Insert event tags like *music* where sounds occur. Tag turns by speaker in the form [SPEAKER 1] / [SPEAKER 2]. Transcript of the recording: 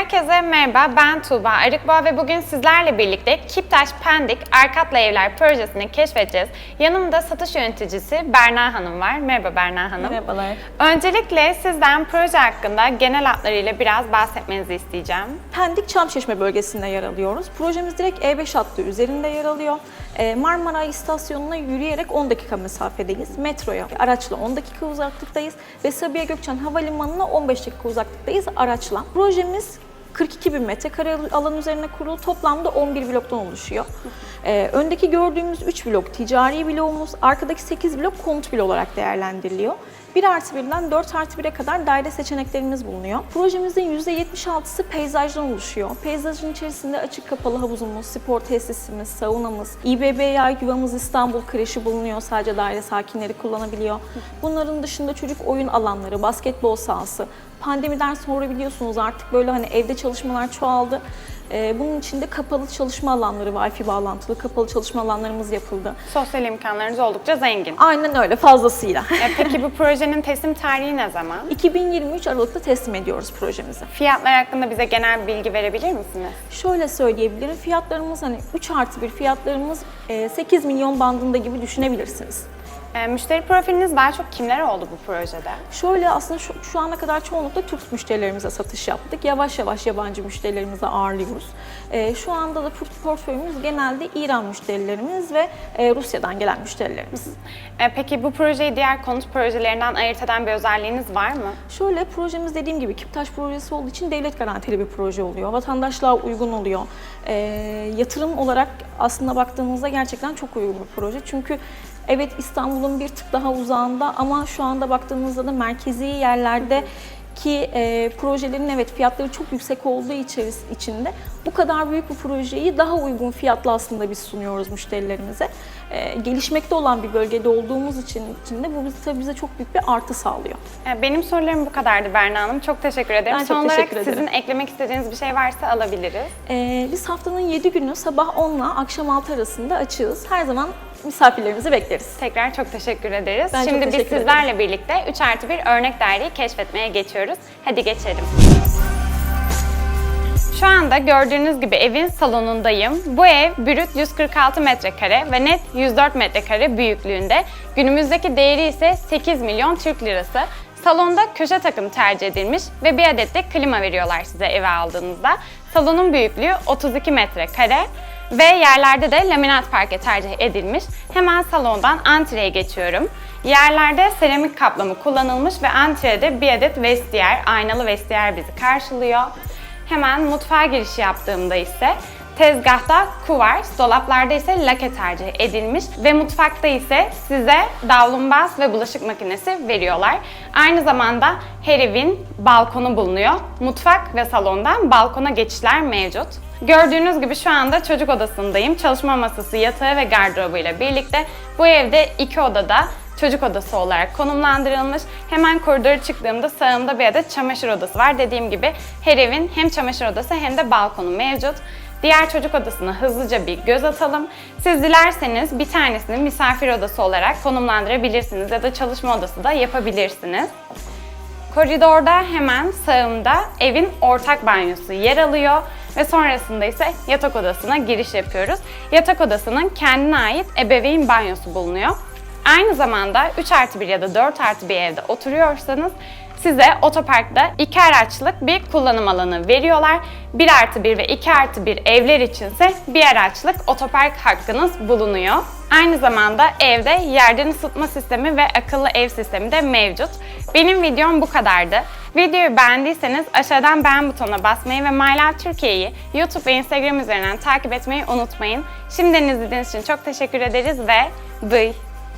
[SPEAKER 1] Herkese merhaba, ben Tuğba Arıkboğa ve bugün sizlerle birlikte Kiptaş Pendik Arkatlı Evler projesini keşfedeceğiz. Yanımda satış yöneticisi Berna Hanım var. Merhaba Berna Hanım.
[SPEAKER 2] Merhabalar.
[SPEAKER 1] Öncelikle sizden proje hakkında genel hatlarıyla biraz bahsetmenizi isteyeceğim.
[SPEAKER 2] Pendik Çamçeşme bölgesinde yer alıyoruz. Projemiz direkt E5 hattı üzerinde yer alıyor. Ee, Marmara istasyonuna yürüyerek 10 dakika mesafedeyiz. Metroya araçla 10 dakika uzaklıktayız ve Sabiha Gökçen Havalimanı'na 15 dakika uzaklıktayız araçla. Projemiz 42 bin metrekare alan üzerine kurulu toplamda 11 bloktan oluşuyor. Ee, öndeki gördüğümüz 3 blok ticari bloğumuz, arkadaki 8 blok konut bloğu olarak değerlendiriliyor. 1 artı 1'den 4 artı 1'e kadar daire seçeneklerimiz bulunuyor. Projemizin %76'sı peyzajdan oluşuyor. Peyzajın içerisinde açık kapalı havuzumuz, spor tesisimiz, saunamız, İBB'ye yuvamız İstanbul kreşi bulunuyor. Sadece daire sakinleri kullanabiliyor. Bunların dışında çocuk oyun alanları, basketbol sahası, Pandemiden sonra biliyorsunuz artık böyle hani evde çalışmalar çoğaldı. Ee, bunun için de kapalı çalışma alanları, Wi-Fi bağlantılı kapalı çalışma alanlarımız yapıldı.
[SPEAKER 1] Sosyal imkanlarınız oldukça zengin.
[SPEAKER 2] Aynen öyle fazlasıyla.
[SPEAKER 1] E, Peki bu projenin teslim tarihi ne zaman? *laughs*
[SPEAKER 2] 2023 Aralık'ta teslim ediyoruz projemizi.
[SPEAKER 1] Fiyatlar hakkında bize genel bir bilgi verebilir misiniz?
[SPEAKER 2] Şöyle söyleyebilirim, fiyatlarımız hani 3 artı 1 fiyatlarımız e, 8 milyon bandında gibi düşünebilirsiniz.
[SPEAKER 1] E, Müşteri profiliniz daha çok kimler oldu bu projede?
[SPEAKER 2] Şöyle aslında şu, şu ana kadar çoğunlukla Türk müşterilerimize satış yaptık. Yavaş yavaş yabancı müşterilerimize ağırlıyoruz. Ee, şu anda da port- portföyümüz genelde İran müşterilerimiz ve e, Rusya'dan gelen müşterilerimiz.
[SPEAKER 1] E, Peki bu projeyi diğer konut projelerinden ayırt eden bir özelliğiniz var mı?
[SPEAKER 2] Şöyle projemiz dediğim gibi Kiptaş projesi olduğu için devlet garantili bir proje oluyor. Vatandaşlığa uygun oluyor. Ee, yatırım olarak aslında baktığımızda gerçekten çok uygun bir proje. Çünkü evet İstanbul'un bir tık daha uzağında ama şu anda baktığımızda da merkezi yerlerde ki e, projelerin evet fiyatları çok yüksek olduğu içeris içinde bu kadar büyük bir projeyi daha uygun fiyatla aslında biz sunuyoruz müşterilerimize. E, gelişmekte olan bir bölgede olduğumuz için içinde bu bize, tabii bize çok büyük bir artı sağlıyor.
[SPEAKER 1] E, Benim sorularım bu kadardı Berna Hanım. Çok teşekkür ederim.
[SPEAKER 2] Ben çok
[SPEAKER 1] Son olarak
[SPEAKER 2] teşekkür ederim.
[SPEAKER 1] sizin eklemek istediğiniz bir şey varsa alabiliriz.
[SPEAKER 2] Ee, biz haftanın 7 günü sabah 10 ile akşam 6 arasında açığız. Her zaman misafirlerimizi bekleriz.
[SPEAKER 1] Tekrar çok teşekkür ederiz.
[SPEAKER 2] Ben çok
[SPEAKER 1] Şimdi biz
[SPEAKER 2] teşekkür
[SPEAKER 1] sizlerle birlikte 3 artı 1 örnek daireyi keşfetmeye geçiyoruz. Hadi geçelim. Şu anda gördüğünüz gibi evin salonundayım. Bu ev brüt 146 metrekare ve net 104 metrekare büyüklüğünde. Günümüzdeki değeri ise 8 milyon Türk lirası. Salonda köşe takım tercih edilmiş ve bir adet de klima veriyorlar size eve aldığınızda. Salonun büyüklüğü 32 metrekare ve yerlerde de laminat parke tercih edilmiş. Hemen salondan antreye geçiyorum. Yerlerde seramik kaplama kullanılmış ve antrede bir adet vestiyer, aynalı vestiyer bizi karşılıyor. Hemen mutfağa giriş yaptığımda ise tezgahta kuvars, dolaplarda ise lake tercih edilmiş ve mutfakta ise size davlumbaz ve bulaşık makinesi veriyorlar. Aynı zamanda her evin balkonu bulunuyor. Mutfak ve salondan balkona geçişler mevcut. Gördüğünüz gibi şu anda çocuk odasındayım. Çalışma masası, yatağı ve gardırobuyla birlikte bu evde iki odada çocuk odası olarak konumlandırılmış. Hemen koridora çıktığımda sağımda bir adet çamaşır odası var. Dediğim gibi her evin hem çamaşır odası hem de balkonu mevcut. Diğer çocuk odasına hızlıca bir göz atalım. Siz dilerseniz bir tanesini misafir odası olarak konumlandırabilirsiniz ya da çalışma odası da yapabilirsiniz. Koridorda hemen sağımda evin ortak banyosu yer alıyor ve sonrasında ise yatak odasına giriş yapıyoruz. Yatak odasının kendine ait ebeveyn banyosu bulunuyor. Aynı zamanda 3 artı 1 ya da 4 artı bir evde oturuyorsanız size otoparkta 2 araçlık bir kullanım alanı veriyorlar. 1 artı 1 ve 2 artı 1 evler içinse bir araçlık otopark hakkınız bulunuyor. Aynı zamanda evde yerden ısıtma sistemi ve akıllı ev sistemi de mevcut. Benim videom bu kadardı. Videoyu beğendiyseniz aşağıdan beğen butonuna basmayı ve My Love Türkiye'yi YouTube ve Instagram üzerinden takip etmeyi unutmayın. Şimdiden izlediğiniz için çok teşekkür ederiz ve bye.